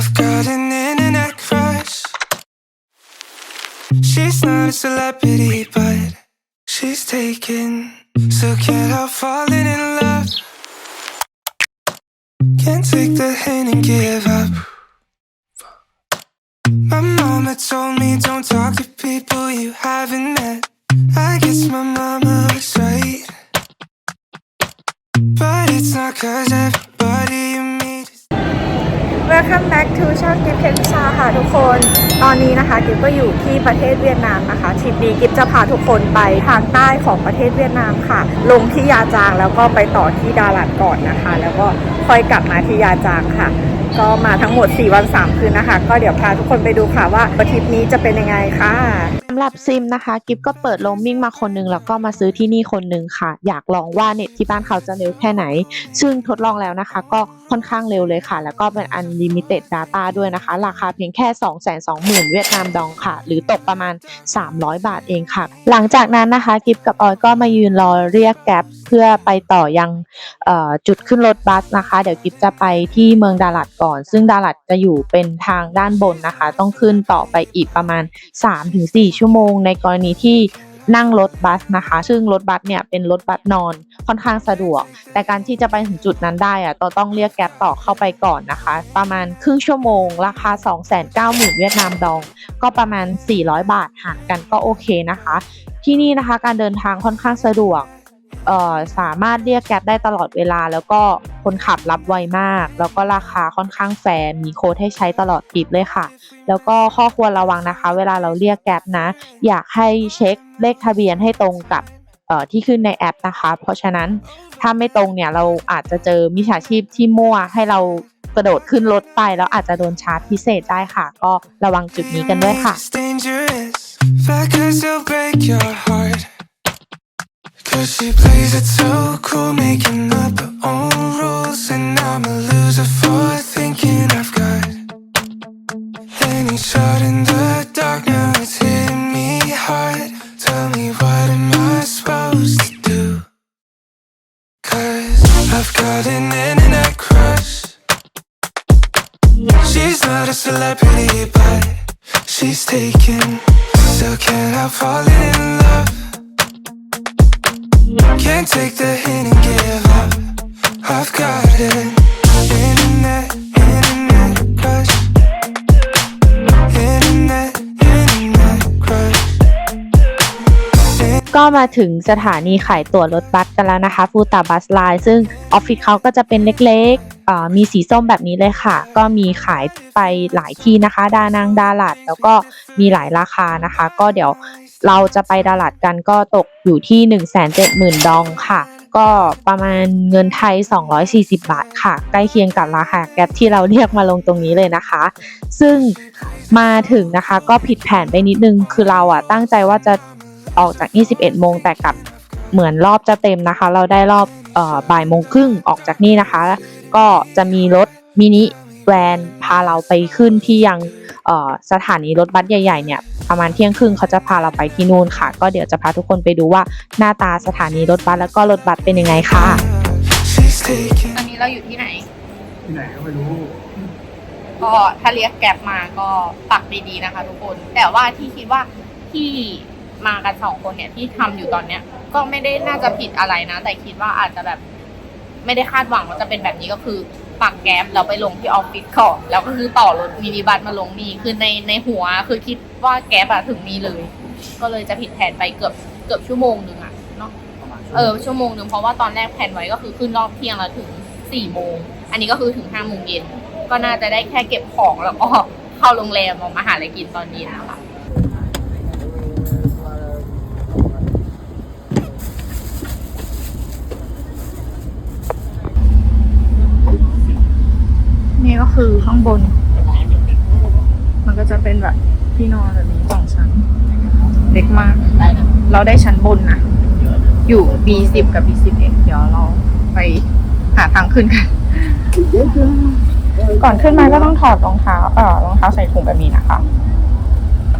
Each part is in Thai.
I've got an internet crush. She's not a celebrity, but she's taken. So can't help falling in love. Can't take the hint and give up. My mama told me don't talk to people you haven't met. I guess my mama was right. But it's not cause everybody Welcome back to ช่องกิฟเคนชาค่ะทุกคน ตอนนี้นะคะกิฟก็อยู่ที่ประเทศเวียดนามนะคะทริปนี้กิฟจะพาทุกคนไปทางใต้ของประเทศเวียดนามค่ะ ลงที่ยาจางแล้วก็ไปต่อที่ดาลัดก่อนนะคะ แล้วก็ค่อยกลับมาที่ยาจางค่ะ ก็มาทั้งหมด 4 วัน 3 คืนนะคะ ก็เดี๋ยวพาทุกคนไปดูค่ะว่าทริปนี้จะเป็นยังไงค่ะสำหรับซิมนะคะ กิฟก็เปิดโรมมิ่งมาคนหนึงแล้วก็มาซื้อที่นี่คนหนึ่งค่ะ อยากลองว่าเน็ตที่บ้านเขาจะเร็วแค่ไหน ซึ่งทดลองแล้วนะคะ ก็ค่อนข้างเร็วเลยค่ะ แล้วก็เป็น unlimited data ด้วยนะคะ ราคาเพียงแค่ 220,000 เวียดนามดองค่ะ หรือตกประมาณ 300 บาทเองค่ะ หลังจากนั้นนะคะ กิฟกับออยก็มายืนรอเรียกแก๊ป พื่อไปต่อยังจุดขึ้นรถบัสนะคะ เดี๋ยวกิฟจะไปที่เมืองดาลัดก่อน ซึ่งดาลัดจะอยู่เป็นทางด้านบนนะคะ ต้องขึ้นต่อไปอีกประมาณ 3-4 ชั่วโมง ในกรณีที่นั่งรถบัสนะคะ ซึ่งรถบัสเนี่ยเป็นรถบัสนอนค่อนข้างสะดวก แต่การที่จะไปถึงจุดนั้นได้อะต้องต้องเรียกแก๊ปต่อเข้าไปก่อนนะคะ ประมาณครึ่งชั่วโมง ราคา 290,000 เวียดนามดอง ก็ประมาณ 400 บาทห่ารกันก็โอเคนะคะ ที่นี่นะคะการเดินทางค่อนข้างสะดวก สามารถเรียกแก๊ปได้ตลอดเวลา แล้วก็คนขับรับไวมาก แล้วก็ราคาค่อนข้างแฟร์มีโค้ดให้ใช้ตลอดทริปเลยค่ะ แล้วก็ข้อควรระวังนะคะ เวลาเราเรียกแก๊ปนะ อยากให้เช็คเลขทะเบียนให้ตรงกับที่ขึ้นในแอปนะคะ เพราะฉะนั้นถ้าไม่ตรงเนี่ยเราอาจจะเจอมิจฉาชีพที่มั่วให้เรากระโดดขึ้นรถไปแล้วอาจจะโดนชาร์จพิเศษได้ค่ะ ก็ระวังจุดนี้กันด้วยค่ะ she plays it so cool, making up her own rules. And I'm a loser for thinking I've got any shot in the dark. Now it's hitting me hard. Tell me what am I supposed to do? Cause I've got an internet crush. She's not a celebrity, but she's taken. Still can't help falling in. Can't take the hint and give up. I've got an internet, internet crush. Internet, in that crush. ก็มาถึงสถานีขายตั๋วรถบัสกันแล้วนะคะ ฟูตาบัสไลน์ซึ่งออฟฟิศเขาก็จะเป็นเล็กๆอ่ามีสีส้มแบบนี้เลยค่ะ ก็มีขายไปหลายที่นะคะ ดานังดาลัด แล้วก็มีหลายราคานะคะ ก็เดี๋ยว เราจะไปดาลัดกันก็ตกอยู่ที่ 170,000 ดองค่ะ ก็ประมาณเงินไทย 240 บาทค่ะ ใกล้เคียงกับราคาแก๊ปที่เราเรียกมาลงตรงนี้เลยนะคะ ซึ่งมาถึงนะคะก็ผิดแผนไปนิดนึง คือเราอะตั้งใจว่าจะออกจาก 21 โมงแต่กับเหมือนรอบจะเต็มนะคะ เราได้รอบเอ่อบ่ายโมงครึ่งออกจากนี่นะคะ ก็จะมีรถมินิแวนาเราไปขึ้นที่ยังเอ่อสถานีรถบัสใหญ่ๆเนี่ยประมาณเที่ยงครึ่งเขาจะพาเราไปที่นู่นค่ะ ก็เดี๋ยวจะพาทุกคนไปดูว่าหน้าตาสถานีรถบัสแล้วก็รถบัสเป็นยังไงค่ะ She's taken. ตอนนี้เราอยู่ที่ไหน ที่ไหนก็ไม่รู้ ก็ถ้าเรียกแกร็บมาก็ปักดีๆนะคะ ทุกคน แต่ว่าที่คิดว่าที่มากันสองคนเนี่ยที่ทำอยู่ตอนเนี้ย ก็ไม่ได้น่าจะผิดอะไรนะ แต่คิดว่าอาจจะแบบ ไม่ได้คาดหวังว่าจะเป็นแบบนี้ก็คือ ปักแก๊ปแล้วไปลงที่ออฟฟิศก่อแล้วก็คือต่อรถมินิบัสมาลงนี่คือในในหัวคือคิดว่าแก๊ปอะถึงนี่เลย ก็เลยจะผิดแผนไปเกือบเกือบชั่วโมงหนึ่งอะเนาะเออชั่วโมงหนึ่งเพราะว่าตอนแรกแผนไว้ก็คือขึ้นรอบเที่ยงแล้วถึงสี่โมงอันนี้ก็คือถึงห้าโมงเย็นก็น่าจะได้แค่เก็บของแล้วก็เข้าโรงแรมมาหาอะไรกินตอนเย็นนะคะนี่ก็ คือข้างบน มันก็จะเป็นแบบที่นอนแบบนี้สองชั้น เล็กมาก เราได้ชั้นบนนะอยู่ B10 กับ B11 เดี๋ยวเราไปหาทางขึ้นกัน ก่อนขึ้นมาก็ต้องถอดรองเท้าเอ่อรองเท้าใส่ถุงแบบนี้นะคะ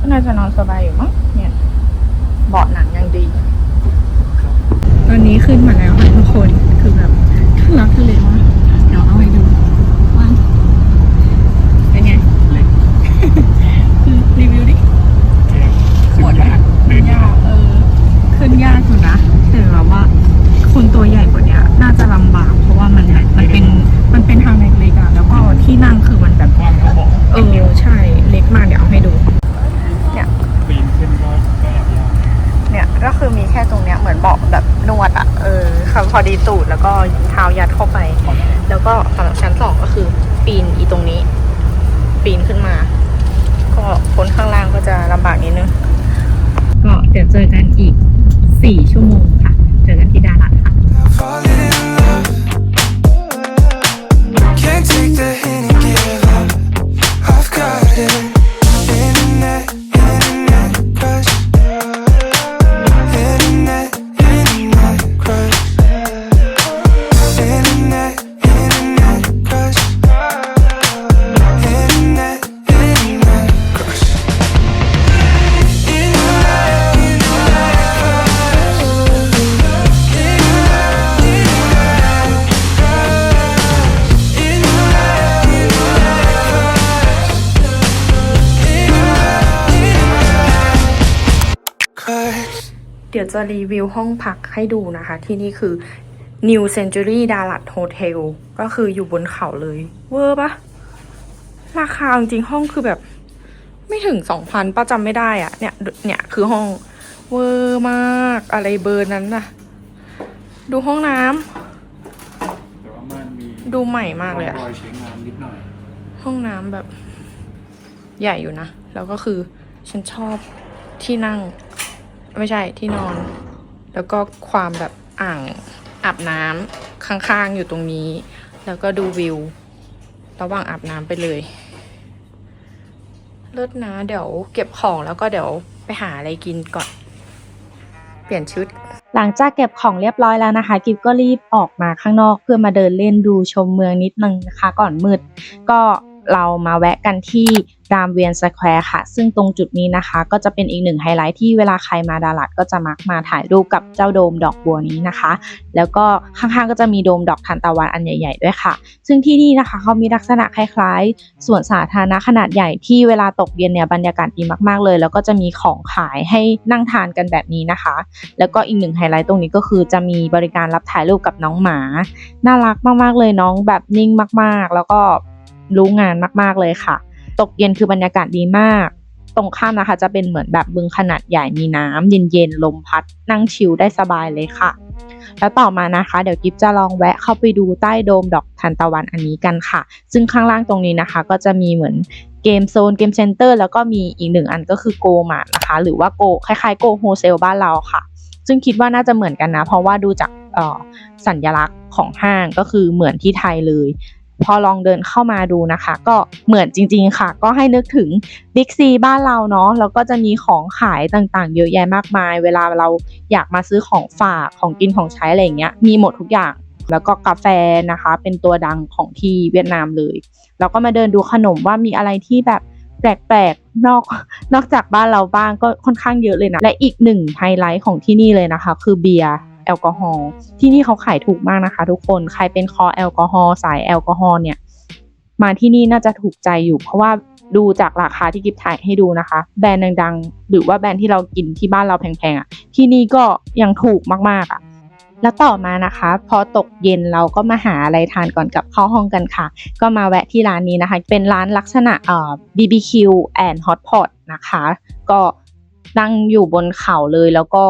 ก็น่าจะนอนสบายอยู่มั้งเนี่ยเบาะหนังยังดี ตอนนี้ขึ้นมาแล้วค่ะทุกคน คือแบบทุลักทุเลมากเดี๋ยวเอาไปดูว่าเป็นไง ค่ตรงเนี้ยเหมือนเบาะแบบนวดอะเออค่ะ พอดีตูดแล้วก็เท้ายัดเข้าไป แล้วก็สำหรับชั้นสองก็คือ ปีนอีตรงนี้ ปีนขึ้นมา ก็คนข้างล่างก็จะลำบากนิดนึงก็เดี๋ยวเจอกันอีกสี่ชั่วโมงค่ะ เจอกันที่ดารัค่ะ Can't take the hint ดี๋ยวจะรีวิวห้องพักให้ดูนะคะ ที่นี่คือ New Century Dalat Hotel ก็คืออยู่บนเขาเลย เวอร์ปะราคาจริงๆห้องคือแบบ ไม่ถึงสองพันป้าจำไม่ได้อะเนี่ยเนี่ยคือห้องเวอร์มากอะไรเบอร์นั้นน่ะ ดูห้องน้ำแต่ว่ามันมีดูใหม่มากเลยอะรอยใช้งานนิดหน่อยห้องน้ำแบบ ใหญ่อยู่นะ แล้วก็คือฉันชอบที่นั่ง ไม่ใช่ที่นอน แล้วก็ความแบบอ่างอาบน้ำข้างๆอยู่ตรงนี้ แล้วก็ดูวิว ระหว่างอาบน้ำไปเลยเลิศนะเดี๋ยวเก็บของแล้วก็เดี๋ยวไปหาอะไรกินก่อน เปลี่ยนชุด หลังจากเก็บของเรียบร้อยแล้วนะคะ กิฟก็รีบออกมาข้างนอกเพื่อมาเดินเล่นดูชมเมืองนิดนึงนะคะ ก่อนมืดก็ เรามาแวะกันที่รามเวียนสแควร์ค่ะ ซึ่งตรงจุดนี้นะคะ ก็จะเป็นอีกหนึ่งไฮไลท์ที่เวลาใครมาดาลัดก็จะมักมาถ่ายรูปกับเจ้าโดมดอกบัวนี้นะคะ แล้วก็ข้างๆก็จะมีโดมดอกทานตะวันอันใหญ่ๆด้วยค่ะ ซึ่งที่นี่นะคะเขามีลักษณะคล้ายๆสวนสาธารณะขนาดใหญ่ที่เวลาตกเย็นเนี่ยบรรยากาศดีมากๆเลย แล้วก็จะมีของขายให้นั่งทานกันแบบนี้นะคะ แล้วก็อีกหนึ่งไฮไลท์ตรงนี้ก็คือจะมีบริการรับถ่ายรูปกับน้องหมา น่ารักมากๆเลยน้องแบบนิ่งมากๆ แล้วก็ รู้งานมากๆเลยค่ะ ตกเย็นคือบรรยากาศดีมาก ตรงข้ามนะคะ จะเป็นเหมือนแบบบึงขนาดใหญ่มีน้ำเย็นๆลมพัด นั่งชิลได้สบายเลยค่ะ แล้วต่อมานะคะ เดี๋ยวกิฟจะลองแวะเข้าไปดูใต้โดมดอกทานตะวันอันนี้กันค่ะ ซึ่งข้างล่างตรงนี้นะคะ ก็จะมีเหมือนเกมโซนเกมเซ็นเตอร์แล้วก็มีอีกหนึ่งอันก็คือโกมานะคะ หรือว่าโกคล้ายๆโกโฮเซลบ้านเราค่ะ ซึ่งคิดว่าน่าจะเหมือนกันนะ เพราะว่าดูจากอ่อสัญลักษณ์ของห้างก็คือเหมือนที่ไทยเลย พอลองเดินเข้ามาดูนะคะ ก็เหมือนจริง ๆ ค่ะ ก็ให้นึกถึงบิ๊กซีบ้านเราเนาะแล้วก็จะมีของขายต่างๆ เยอะแยะมากมาย เวลาเราอยากมาซื้อของฝากของกินของใช้อะไรอย่างเงี้ยมีหมดทุกอย่างแล้วก็กาแฟนะคะ เป็นตัวดังของที่เวียดนามเลย แล้วก็มาเดินดูขนมว่ามีอะไรที่แบบแปลกๆนอกนอกจากบ้านเราบ้างก็ค่อนข้างเยอะเลยนะ และอีกหนึ่งไฮไลท์ของที่นี่เลยนะคะ คือเบียร์ ลกอฮอล์ที่นี่เขาขายถูกมากนะคะ ทุกคนใครเป็นคอแอลกอฮอล์สายแอลกอฮอล์เนี่ย มาที่นี่น่าจะถูกใจอยู่ เพราะว่าดูจากราคาที่กิฟถ่ายให้ดูนะคะ แบรนด์ดังๆ หรือว่าแบรนด์ที่เรากินที่บ้านเราแพงๆอะที่นี่ก็ยังถูกมากๆอะแล้วต่อมานะคะ พอตกเย็นเราก็มาหาอะไรทานก่อนกับเข้าห้องกันค่ะ ก็มาแวะที่ร้านนี้นะคะ เป็นร้านลักษณะเอ่อ BBQ and Hot Pot นะคะ ก็นั่งอยู่บนเขาเลยแล้วก็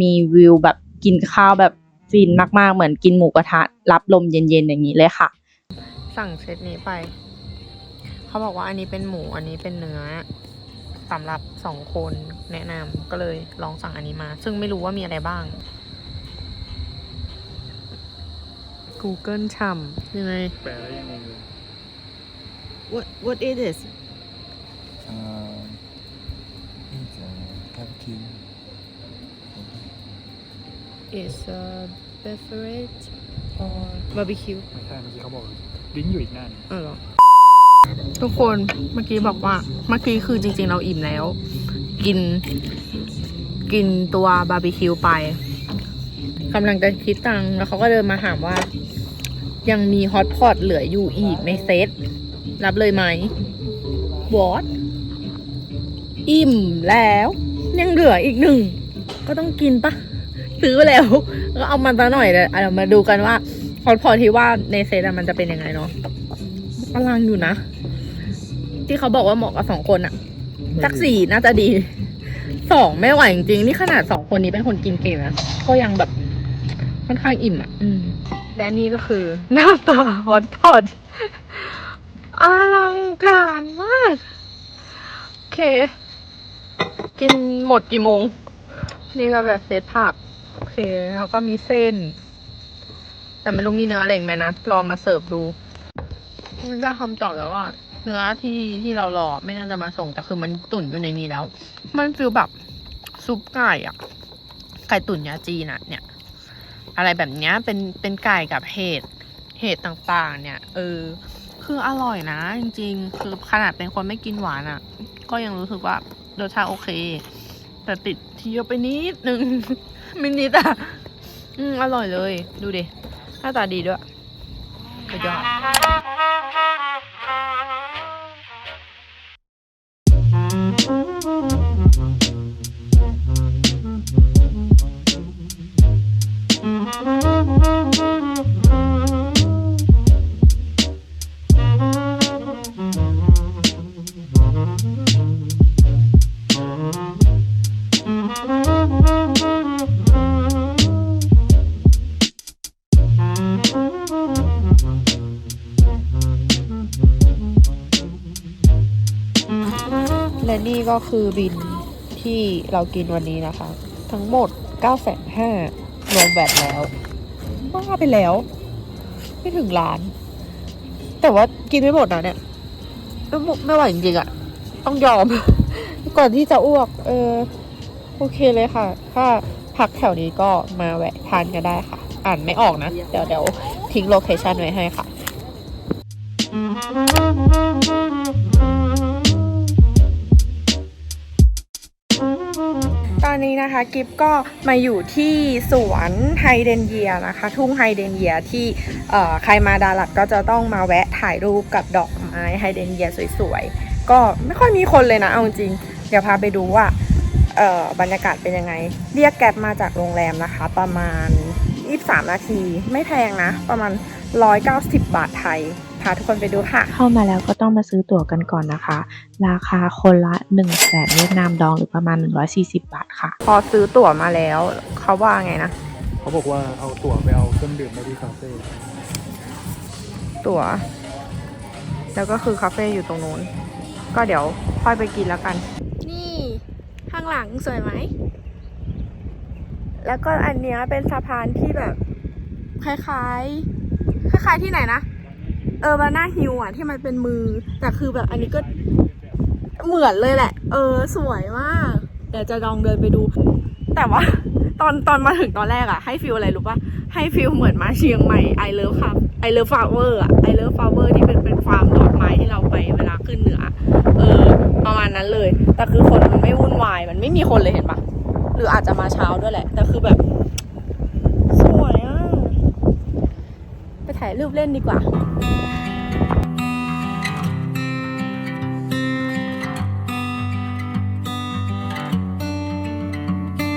มีวิวแบบ กินข้าวแบบฟินมากๆ เหมือนกินหมูกระทะรับลมเย็นๆอย่างนี้เลยค่ะ สั่งเซตนี้ไป เขาบอกว่าอันนี้เป็นหมูอันนี้เป็นเนื้อสำหรับสองคนแนะนำก็เลยลองสั่งอันนี้มา ซึ่งไม่รู้ว่ามีอะไรบ้าง Google ช่ำยังไง แปลแล้วยังงงเลย What What is this Uh, it's a barbecue. Is a beverage or barbecue ไม่ใช่เมื่อกี้เขาบอกลิงก์อยู่อีกหน้าหนึงเออเหรอทุกคนเมื่อกี้บอกว่า เมื่อกี้คือจริง ๆ เราอิ่มแล้ว กิน กินตัวบาร์บีคิวไปกำลังจะคิดตังค์แล้วเขาก็เดินมาถามว่า ยังมีฮอตพอตเหลืออยู่อีกในเซต รับเลยไหมวอตอิ่มแล้ว ยังเหลืออีกหนึ่ง ก็ต้องกินปะ ซื้อแล้ว ก็เอามันซะหน่อยเลยอะเดี๋ยวมาดูกันว่าฮอตพอที่ว่าในเซตอะมันจะเป็นยังไงเนาะกำลังอยู่นะ ที่เขาบอกว่าเหมาะกับสองคนอะสักสี่น่าจะดีสองไม่ไหวจริงๆนี่ขนาดสองคนนี้เป็นคนกินเก่งนะก็ยังแบบค่อนข้างอิ่มอะอมและนี่ก็คือ หน้าตาฮอตพอตอลังการมาก โอเค กินหมดกี่โมง นี่ก็แบบเซตผัก เคแล้วก็มีเส้น แต่ไม่รู้มีเนื้ออะไรอีกไหมนะลองมาเสิร์ฟดูมันได้คำตอบแล้วว่าเนื้อที่ที่เรารอไม่น่าจะมาส่งแต่คือมันตุ๋นอยู่ในนี้แล้ว มันฟีลแบบซุปไก่อะไก่ตุ๋นยาจีนอะเนี่ย อะไรแบบเนี้ยเป็นเป็นไก่กับเห็ดเห็ดต่างๆ เนี่ย เออ คืออร่อยนะ จริง ๆ คือขนาดเป็นคนไม่กินหวานอะก็ยังรู้สึกว่ารสชาติโอเค แต่ติดที่เยอะไปนิดนึง มินิตาอืมอร่อยเลย ดูดิหน้าตาดีด้วยสุดยอด คือบินที่เรากินวันนี้นะคะ ทั้งหมด 9 5 0 0 0รวมแบตแล้วบ้าไปแล้ว ไม่ถึงล้าน แต่ว่ากินไม่หมดนะเนี่ย ไม่ไม่ไหวจริงๆอะต้องยอม ก่อนที่จะอ้วก เออ โอเคเลยค่ะ ถ้าพักแถวนี้ก็มาแวะทานกันได้ค่ะ อ่านไม่ออกนะ เดี๋ยวเดี๋ยวทิ้งโลเคชันไว้ให้ค่ะ นนี้นะคะกิฟก็มาอยู่ที่สวนไฮเดนเยียนะคะ ทุ่งไฮเดนเยียที่ใครมาดาลัดก็จะต้องมาแวะถ่ายรูปกับดอกไม้ไฮเดนเยียสวยๆ ก็ไม่ค่อยมีคนเลยนะเอาจริง เดี๋ยวพาไปดูว่าบรรยากาศเป็นยังไง เรียกแก๊บมาจากโรงแรมนะคะ ประมาณ 23 นาที ไม่แพงนะ ประมาณ 190 บาทไทยาทุกคนไปดูค่ะ เข้ามาแล้วก็ต้องมาซื้อตั๋วกันก่อนนะคะ ราคาคนละ1นึ่งแสนเวียดนามดองหรือประมาณ 140 บาทค่ะ พอซื้อตั๋วมาแล้วเขาว่าไงนะ เขาบอกว่าเอาตั๋วไปเอาเครื่องดื่มได้ที่คาเฟ่ตั๋ว แล้วก็คือคาเฟ่อยู่ตรงนู้น ก็เดี๋ยวค่อยไปกินแล้วกัน นี่ ข้างหลังสวยไหม แล้วก็อันเนี้ยเป็นสะพานที่แบบ คล้ายๆ คล้ายๆที่ไหนนะ เออบาน่าฮิลอะ ที่มันเป็นมือ แต่คือแบบอันนี้ก็เหมือนเลยแหละ เออ สวยมาก เดี๋ยวจะลองเดินไปดู แต่ว่า ตอนตอนมาถึงตอนแรกอะ ให้ฟิลอะไรรู้ปะให้ฟิลเหมือนมาเชียงใหม่ไอเลิฟครับไอเลิฟฟลาเวอร์อะไอเลิฟฟลาเวอร์ที่เป็นเป็นฟาร์มดอกไม้ที่เราไปเวลาขึ้นเหนือ เออ ประมาณนั้นเลย แต่คือคนมันไม่วุ่นวาย มันไม่มีคนเลยเห็นปะหรืออาจจะมาเช้าด้วยแหละ แต่คือแบบ สวยอะไป ถ่ายรูปเล่นดีกว่า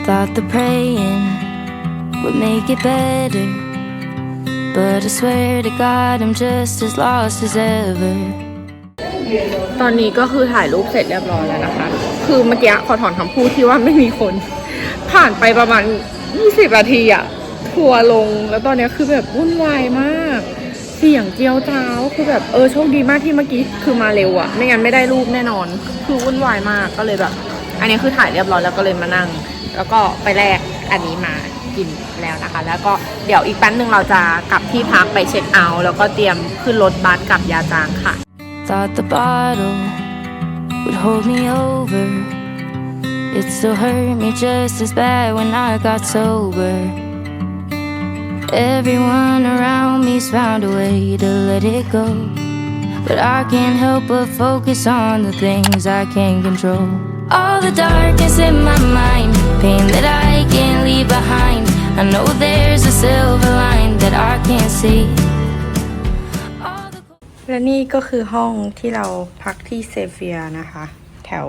Thought the praying would make it better. But I swear to God, I'm just as lost as ever. ตอนนี้ก็คือถ่ายรูปเสร็จเรียบร้อยแล้วนะคะ คือเมื่อกี้ขอถอนคำพูดที่ว่าไม่มีคน ผ่านไปประมาณ 20 นาทีอะ ทัวร์ลง แล้วตอนนี้คือแบบวุ่นวายมาก เสียงเจียวจ้าวคือแบบเออโชคดีมากที่เมื่อกี้คือมาเร็วอะไม่งั้นไม่ได้รูปแน่นอน คือวุ่นวายมากก็เลยแบบ อันนี้คือถ่ายเรียบร้อยแล้วก็เลยมานั่ง แล้วก็ไปแลกอันนี้มากินแล้วนะคะ แล้วก็เดี๋ยวอีกแป๊บนึงเราจะกลับที่พักไปเช็คเอาท์แล้วก็เตรียมขึ้นรถบัสกลับยาจางค่ะ Thought the bottle would hold me over. It still hurt me just as bad when I got sober. Everyone around me's found a way to let it go. But I can't help but focus on the things I can't control. All the darkness in my mind, pain that I can't leave behind. I know there's a silver line that I can't see. All the และนี่ก็คือห้องที่เราพักที่เซเฟียนะคะ แถว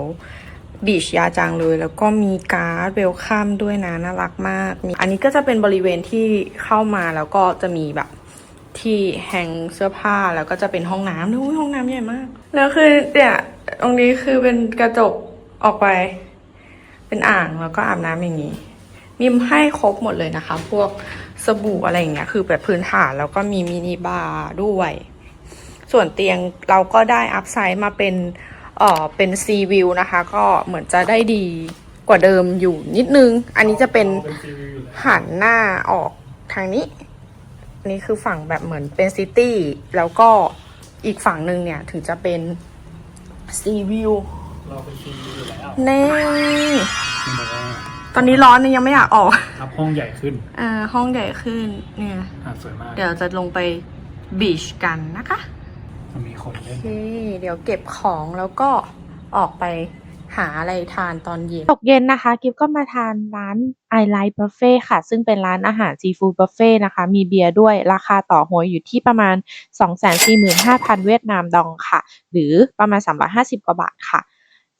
บีชยาจางเลย แล้วก็มีการ์ดเวลคัมด้วยนะน่ารักมากมีอันนี้ก็จะเป็นบริเวณที่เข้ามาแล้วก็จะมีแบบที่แฮงเสื้อผ้าแล้วก็จะเป็นห้องน้ำดูห้องน้ำใหญ่มาก แล้วคือเนี่ยตรงนี้คือเป็นกระจกออกไป เป็นอ่างแล้วก็อาบน้ำอย่างนี้ มีให้ครบหมดเลยนะคะ พวกสบู่อะไรอย่างเงี้ยคือแบบพื้นฐานแล้วก็มีมินิบาร์ด้วย ส่วนเตียงเราก็ได้อัพไซด์มาเป็น เอ่อเป็นซีวิวนะคะ ก็เหมือนจะได้ดีกว่าเดิมอยู่นิดนึง อันนี้จะเป็นหันหน้าออกทางนี้ อันนี้คือฝั่งแบบเหมือนเป็นซิตี้แล้วก็อีกฝั่งหนึ่งเนี่ยถึงจะเป็นซีวิวเราเป็นซีรีส์อยู่แล้วเน่มันบอกว่าตอนนี้ร้อนเนี่ยยังไม่อยากออกอัพห้องใหญ่ขึ้นอ่าห้องใหญ่ขึ้นเนี่ยหาดสวยมาก เดี๋ยวจะลงไปบีชกันนะคะ มันมีคนเล่น โอเคเดี๋ยวเก็บของแล้วก็ออกไปหาอะไรทานตอนเย็น ตกเย็นนะคะ กิฟก็มาทานร้าน I Like Buffet ค่ะ ซึ่งเป็นร้านอาหารซีฟู้ดบุฟเฟ่นะคะ มีเบียร์ด้วยราคาต่อหัวอยู่ที่ประมาณ 245,000 เวียดนามดองค่ะ หรือประมาณ 350 กว่าบาทค่ะ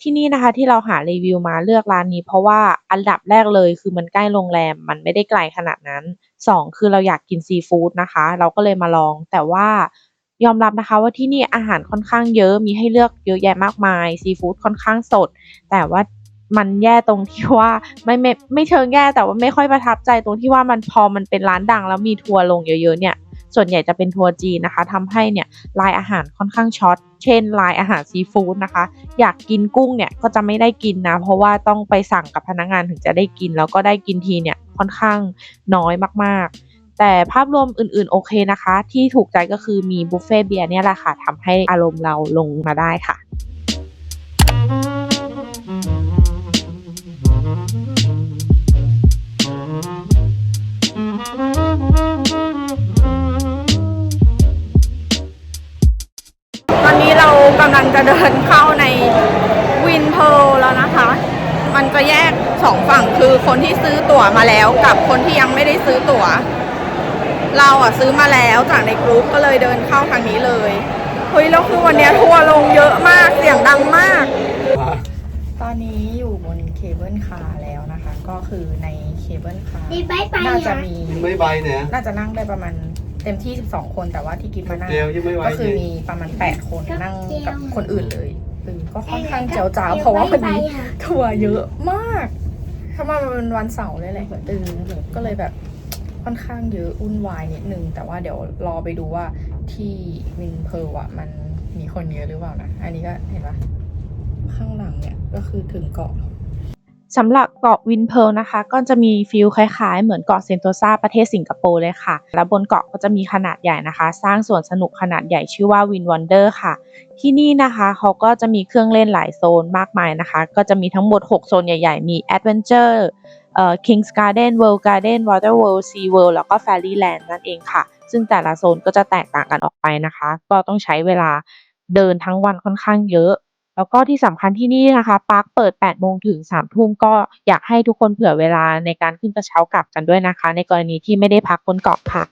ที่นี่นะคะที่เราหารีวิวมาเลือกร้านนี้เพราะว่าอันดับแรกเลยคือมันใกล้โรงแรมมันไม่ได้ไกลขนาดนั้นสองคือเราอยากกินซีฟู้ดนะคะ เราก็เลยมาลองแต่ว่า ยอมรับนะคะว่าที่นี่อาหารค่อนข้างเยอะมีให้เลือกเยอะแยะมากมายซีฟู้ดค่อนข้างสด แต่ว่ามันแย่ตรงที่ว่าไม่ไม่ไม่เชิงแย่แต่ว่าไม่ค่อยประทับใจตรงที่ว่ามันพอมันเป็นร้านดังแล้วมีทัวร์ลงเยอะๆเนี่ยส่วนใหญ่จะเป็นทัวร์จีนนะคะทำให้เนี่ยลายอาหารค่อนข้างช็อต เช่นลายอาหารซีฟู้ดนะคะ อยากกินกุ้งเนี่ยก็จะไม่ได้กินนะ เพราะว่าต้องไปสั่งกับพนักงานถึงจะได้กิน แล้วก็ได้กินทีเนี่ยค่อนข้างน้อยมากๆ แต่ภาพรวมอื่นๆ โอเคนะคะ ที่ถูกใจก็คือมีบุฟเฟ่เบียร์เนี่ยแหละค่ะทำให้อารมณ์เราลงมาได้ค่ะตอนนี้เรากำลังจะเดินเข้าในวินเพลแล้วนะคะ มันจะแยกสองฝั่งคือคนที่ซื้อตั๋วมาแล้วกับคนที่ยังไม่ได้ซื้อตั๋ว เราอะซื้อมาแล้วจากในกรุ๊ปก็เลยเดินเข้าทางนี้เลยเฮ้ยแล้วคือวันเนี้ยทัวร์ลงเยอะมากเสียงดังมาก ตอนนี้อยู่บนเคเบิลคาร์แล้วนะคะ ก็คือในเคเบิลคาร์ đi bye bye น่าจะ hả? มี máy bay nè น่าจะนั่งได้ประมาณเต็มที่ 12 คนแต่ว่าที่กิฟมานั่งเดียวยังไม่ไหว ก็คือจริงมีประมาณ 8 คนนั่งกับคนอื่นเลยเออก็ค่อนข้าง Đi เจียวจ้าว bye เพราะว่าวันนี้ bye hả? ทัวร์เยอะมาก ถ้ามาเป็นวันเสาร์เลยแหละเออก็เลยแบบ ค่อนข้างเยอะอุ่นวายนิดนึง แต่ว่าเดี๋ยวรอไปดูว่าที่วินเพร์ลอะมันมีคนเยอะหรือเปล่านะ อันนี้ก็เห็นปะข้างหลังเนี่ยก็คือถึงเกาะสำหรับเกาะวินเพร์ลนะคะ ก็จะมีฟิลคล้ายๆ เหมือนเกาะเซนโตซาประเทศสิงคโปร์เลยค่ะ และบนเกาะก็จะมีขนาดใหญ่นะคะ สร้างสวนสนุกขนาดใหญ่ชื่อว่าวินวันเดอร์ค่ะ ที่นี่นะคะเขาก็จะมีเครื่องเล่นหลายโซนมากมายนะคะ ก็จะมีทั้งหมด 6 โซนใหญ่ๆ มี Adventure เอ่ เอ Kings Garden World Garden Water World Sea World แล้วก็ Fairyland นั่นเองค่ะ ซึ่งแต่ละโซนก็จะแตกต่างกันออกไปนะคะ ก็ต้องใช้เวลาเดินทั้งวันค่อนข้างเยอะ แล้วก็ที่สำคัญที่นี่นะคะปาร์คเปิด 8 โมงถึง 3 ทุ่มก็อยากให้ทุกคนเผื่อเวลาในการขึ้นกระเช้ากลับกันด้วยนะคะ ในกรณีที่ไม่ได้พักบนเกาะค่ะ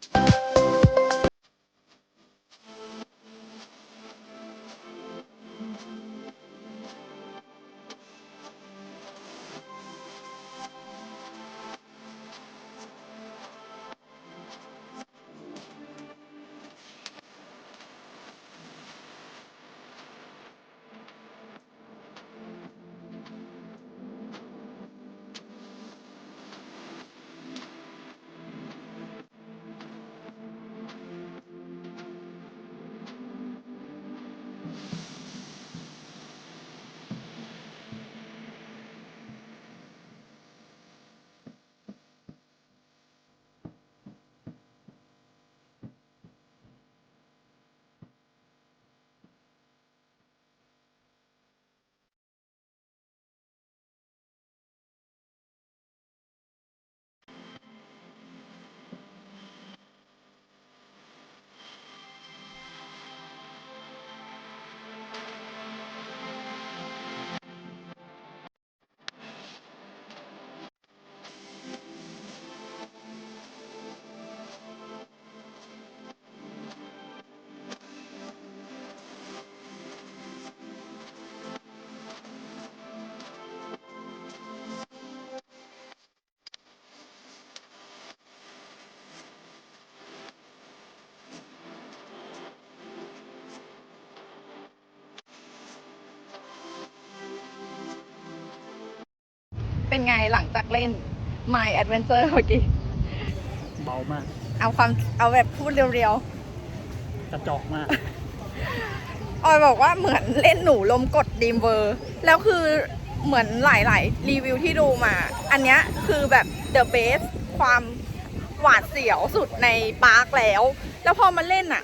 เป็นไงหลังจากเล่น My Adventure เมื่อกี้ เบามาก เอาความเอาแบบพูดเรียวกระจอกมาก ๆ ออยบอกว่าเหมือนเล่นหนูลมกดดีมเวอร์ แล้วคือเหมือนหลาย ๆ รีวิวที่ดูมา อันเนี้ยคือแบบ The Best ความหวาดเสียวสุดในปาร์คแล้ว แล้วพอมาเล่นอะ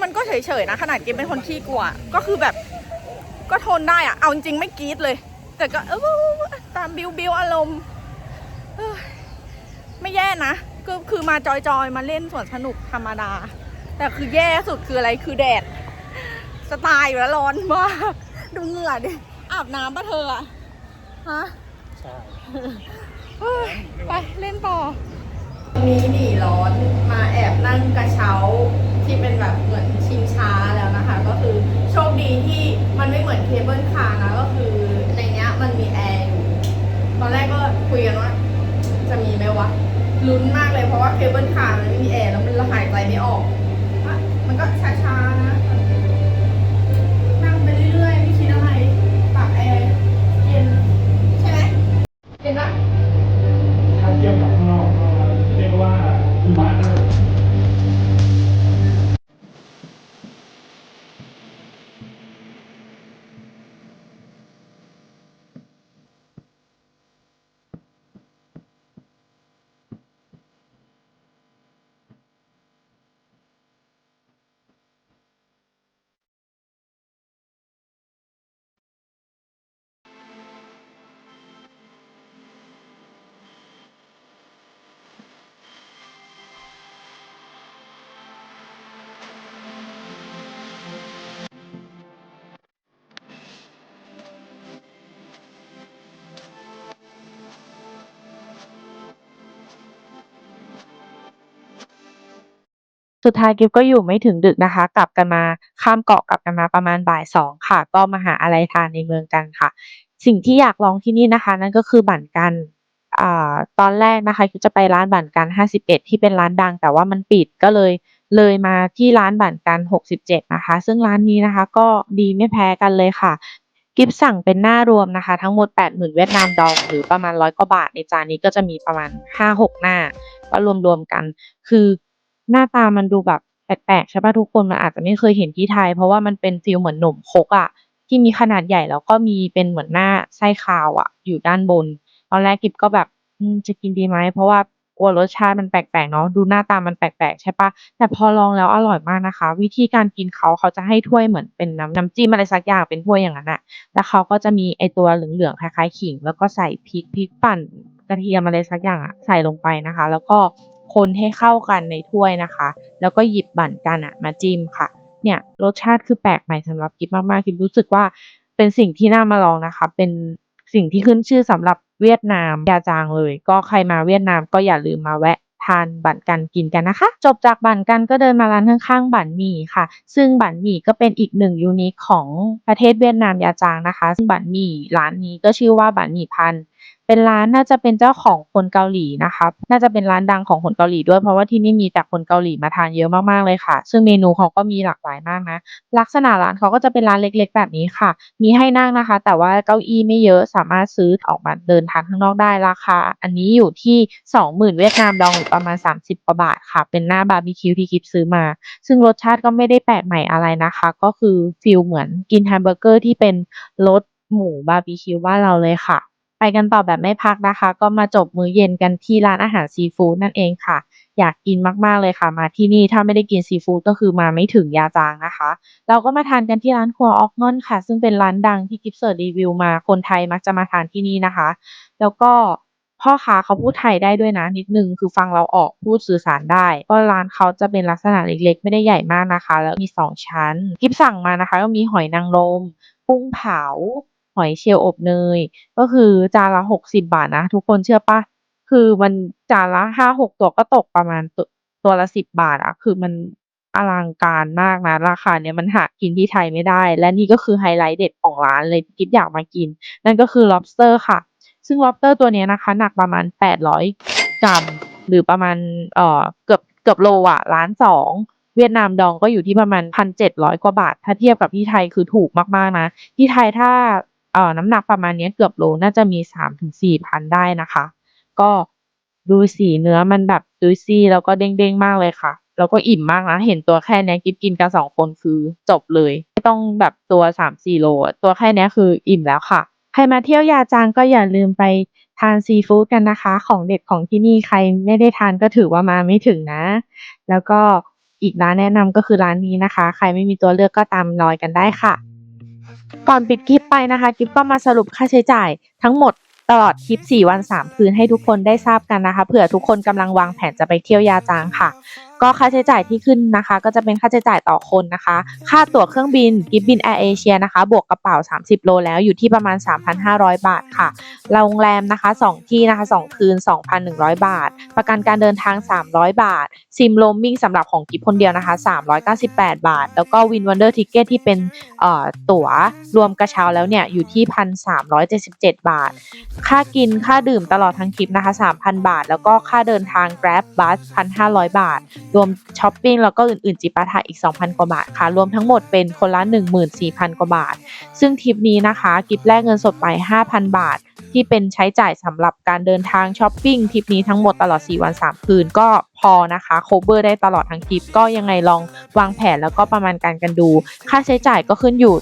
มันก็เฉย ๆ นะ ขนาดกินเป็นคนขี้กลัว ก็คือแบบก็ทนได้อะเอาจริงๆไม่กรี๊ดเลย แต่ก็เออตามบิวบิวอารมณ์เอ้ยไม่แย่นะก็คือมาจอยๆ มาเล่นสวนสนุกธรรมดา แต่คือแย่สุดคืออะไรคือแดดสไตล์อยู่แล้วร้อนมากดูเหงื่อดิอาบน้ำปะเธออะฮะใช่เฮ้ยไปเล่นต่อมีหนีร้อนมาแอบนั่งกระเช้าที่เป็นแบบเหมือนชิงช้าแล้วนะคะ ก็คือโชคดีที่มันไม่เหมือนเคเบิลคาร์นะก็คือในเนี้ย มันมีแอร์อยู่ ตอนแรกก็คุยกันว่าจะมีไหมวะ ลุ้นมากเลยเพราะว่าเคเบิลคาร์มันไม่มีแอร์แล้วมันระหายใจไม่ออกอะมันก็ช้าๆนะ นั่งไปเรื่อยๆไม่คิดอะไรปรับแอร์เย็น ใช่ไหมเย็นปะ ถ้าเทียบกับข้างนอกก็เรียกว่าหิมะนะ สุดท้ายกิฟก็อยู่ไม่ถึงดึกนะคะ กลับกันมาข้ามเกาะกลับกันมาประมาณบ่ายสองค่ะ ก็มาหาอะไรทานในเมืองกันค่ะ สิ่งที่อยากลองที่นี่นะคะ นั่นก็คือบั่นกันอ่าตอนแรกนะคะกิฟจะไปร้านบั่นกัน 51 ที่เป็นร้านดัง แต่ว่ามันปิดก็เลยเลยมาที่ร้านบั่นกัน 67 นะคะ ซึ่งร้านนี้นะคะ ก็ดีไม่แพ้กันเลยค่ะ กิฟสั่งเป็นหน้ารวมนะคะ ทั้งหมด 80,000 เวียดนามดอง หรือประมาณร้อยกว่าบาทในจานนี้ก็จะมีประมาณ 5-6 หน้าก็รวมๆกัน คือ หน้าตามันดูแบบแปลกๆใช่ป่ะทุกคนมันอาจจะไม่เคยเห็นที่ไทย เพราะว่ามันเป็นฟีลเหมือนหนมคกอะที่มีขนาดใหญ่แล้วก็มีเป็นเหมือนหน้าไส้คาวอะอยู่ด้านบน ตอนแรกกิฟก็แบบจะกินดีไหมเพราะว่ากลัวรสชาติมันแปลกๆเนาะดูหน้าตามันแปลกๆใช่ปะแต่พอลองแล้วอร่อยมากนะคะ วิธีการกินเขาเขาจะให้ถ้วยเหมือนเป็นน้ำน้ำจิ้มอะไรสักอย่างเป็นถ้วยอย่างนั้นอะแล้วเขาก็จะมีไอตัวเหลืองๆคล้ายๆขิง แล้วก็ใส่พริกพริกปั่นกระเทียมอะไรสักอย่างอะใส่ลงไปนะคะ แล้วก็ คนให้เข้ากันในถ้วยนะคะ แล้วก็หยิบบั่นกันอะมาจิ้มค่ะ เนี่ยรสชาติคือแปลกใหม่สำหรับกิฟมากๆกิฟรู้สึกว่าเป็นสิ่งที่น่ามาลองนะคะ เป็นสิ่งที่ขึ้นชื่อสำหรับเวียดนามยาจางเลย ก็ใครมาเวียดนามก็อย่าลืมมาแวะทานบั่นกันกินกันนะคะ จบจากบั่นกันก็เดินมาร้านข้างๆบั่นหมี่ค่ะ ซึ่งบั่นหมี่ก็เป็นอีกหนึ่งยูนิคของประเทศเวียดนามยาจางนะคะ ซึ่งบั่นหมี่ร้านนี้ก็ชื่อว่าบั่นหมี่พัน เป็นร้านน่าจะเป็นเจ้าของคนเกาหลีนะคะน่าจะเป็นร้านดังของคนเกาหลีด้วยเพราะว่าที่นี่มีแต่คนเกาหลีมาทานเยอะมากๆเลยค่ะ ซึ่งเมนูเขาก็มีหลากหลายมากนะ ลักษณะร้านเขาก็จะเป็นร้านเล็ก ๆ แบบนี้ค่ะ มีให้นั่งนะคะ แต่ว่าเก้าอี้ไม่เยอะสามารถซื้อออกมาเดินทานข้างนอกได้ราคา อันนี้อยู่ที่ 20,000 เวียดนามดองหรือประมาณ 30กว่าบาทค่ะ เป็นหน้าบาร์บีคิวที่กิฟซื้อมา ซึ่งรสชาติก็ไม่ได้แปลกใหม่อะไรนะคะ ก็คือฟีลเหมือนกินแฮมเบอร์เกอร์ที่เป็นรสหมูบาร์บีคิวบ้านเราเลยค่ะ ไปกันต่อแบบไม่พักนะคะ ก็มาจบมื้อเย็นกันที่ร้านอาหารซีฟู้ดนั่นเองค่ะ อยากกินมากๆเลยค่ะ มาที่นี่ถ้าไม่ได้กินซีฟู้ดก็คือมาไม่ถึงยาจางนะคะ เราก็มาทานกันที่ร้านครัวออกงอนค่ะ ซึ่งเป็นร้านดังที่กิฟเสิร์ชรีวิวมาคนไทยมักจะมาทานที่นี่นะคะ แล้วก็พ่อค้าเขาพูดไทยได้ด้วยนะนิดนึงคือฟังเราออกพูดสื่อสารได้ ก็ร้านเขาจะเป็นลักษณะเล็กๆ ไม่ได้ใหญ่มากนะคะ แล้วมีสองชั้น กิฟสั่งมานะคะ ก็มีหอยนางรมกุ้งเผา หอยเชลล์อบเนย ก็คือจานละหกสิบาทนะ ทุกคนเชื่อปะคือมันจานละห้าหกตัวก็ตกประมาณตัวตัวละสิบบาทอะคือมันอลังการมากนะ ราคาเนี้ยมันหากินที่ไทยไม่ได้ และนี่ก็คือไฮไลท์เด็ดของร้านเลยที่กิฟอยากมากิน นั่นก็คือ lobster ค่ะ ซึ่ง lobster ตัวเนี้ยนะคะ หนักประมาณ 800 กรัม หรือประมาณเอ่อเกือบเกือบโลอะล้านสองเวียดนามดองก็อยู่ที่ประมาณ 1,700 กว่าบาท ถ้าเทียบกับที่ไทยคือถูกมาก ๆ นะ ที่ไทยถ้า เอ่อน้ำหนักประมาณนี้เกือบโลน่าจะมีสามถึงสี่พันได้นะคะ ก็ดูสีเนื้อมันแบบจุซี่แล้วก็เด้งๆมากเลยค่ะ แล้วก็อิ่มมากนะ เห็นตัวแค่นี้กิฟกินกันสองคนคือจบเลย ไม่ต้องแบบตัวสามสี่โล ตัวแค่เนี้ยคืออิ่มแล้วค่ะ ใครมาเที่ยวยาจางก็อย่าลืมไปทานซีฟู้ดกันนะคะ ของเด็ดของที่นี่ใครไม่ได้ทานก็ถือว่ามาไม่ถึงนะ แล้วก็อีกร้านแนะนำก็คือร้านนี้นะคะ ใครไม่มีตัวเลือกก็ตามรอยกันได้ค่ะ ก่อนปิดคลิปไปนะคะกิฟก็มาสรุปค่าใช้จ่ายทั้งหมดตลอดคลิป 4 วัน 3 คืนให้ทุกคนได้ทราบกันนะคะ เผื่อทุกคนกำลังวางแผนจะไปเที่ยวยาจางค่ะก็ค่าใช้จ่ายที่ขึ้นนะคะ ก็จะเป็นค่าใช้จ่ายต่อคนนะคะ ค่าตั๋วเครื่องบินกิฟบินแอร์เอเชียนะคะ บวกกระเป๋า 30 โลแล้วอยู่ที่ประมาณ 3,500 บาทค่ะโรงแรมนะคะ 2 ที่นะคะ 2 คืน 2,100 บาท ประกันการเดินทาง 300 บาท ซิมโรมมิ่งสำหรับของกิฟคนเดียวนะคะ 398 บาท แล้วก็วินวันเดอร์ทิเกตที่เป็นเอ่อตั๋วรวมกระเช้าแล้วเนี่ยอยู่ที่ 1,377 บาท ค่ากินค่าดื่มตลอดทั้งทริปนะคะ 3,000 บาท แล้วก็ค่าเดินทาง Grab Bus 1,500 บาท รวมช้อปปิ้งแล้วก็อื่นๆจิปาถะอีก 2,000 กว่าบาทค่ะ รวมทั้งหมดเป็นคนละ 14,000 กว่าบาท ซึ่งทริปนี้นะคะ กิฟแลกเงินสดไป 5,000 บาท ที่เป็นใช้จ่ายสำหรับการเดินทางช้อปปิ้งทริปนี้ทั้งหมดตลอด 4 วัน 3 คืนก็พอนะคะ cover ได้ตลอดทั้งทริปก็ยังไงลองวางแผนแล้วก็ประมาณการกันดู ค่าใช้จ่ายก็ขึ้นอยู่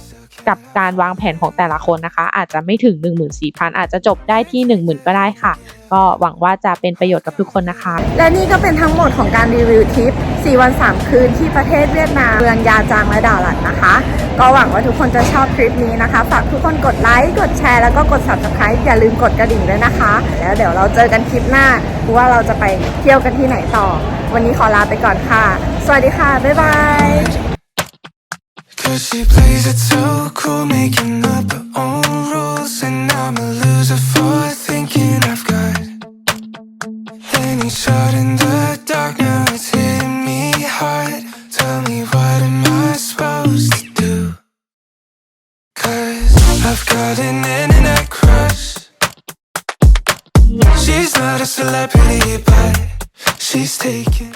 กับการวางแผนของแต่ละคนนะคะ อาจจะไม่ถึง 14,000 อาจจะจบได้ที่ 10,000 ก็ได้ค่ะ ก็หวังว่าจะเป็นประโยชน์กับทุกคนนะคะ และนี่ก็เป็นทั้งหมดของการรีวิวทริป 4 วัน 3 คืนที่ประเทศเวียดนามเมืองยาจางและดาลัดนะคะ ก็หวังว่าทุกคนจะชอบคลิปนี้นะคะ ฝากทุกคนกดไลค์ กดแชร์ แล้วก็กด subscribe อย่าลืมกดกระดิ่งด้วยนะคะ แล้วเดี๋ยวเราเจอกันคลิปหน้าว่าเราจะไปเที่ยวกันที่ไหนต่อ วันนี้ขอลาไปก่อนค่ะ สวัสดีค่ะ บ๊ายบาย Cause she plays it so cool, making up her own rules. And I'm a loser for thinking I've got any shot in the dark. Now it's hitting me hard. Tell me, what am I supposed to do? Cause I've got an internet crush. She's not a celebrity, but she's taken.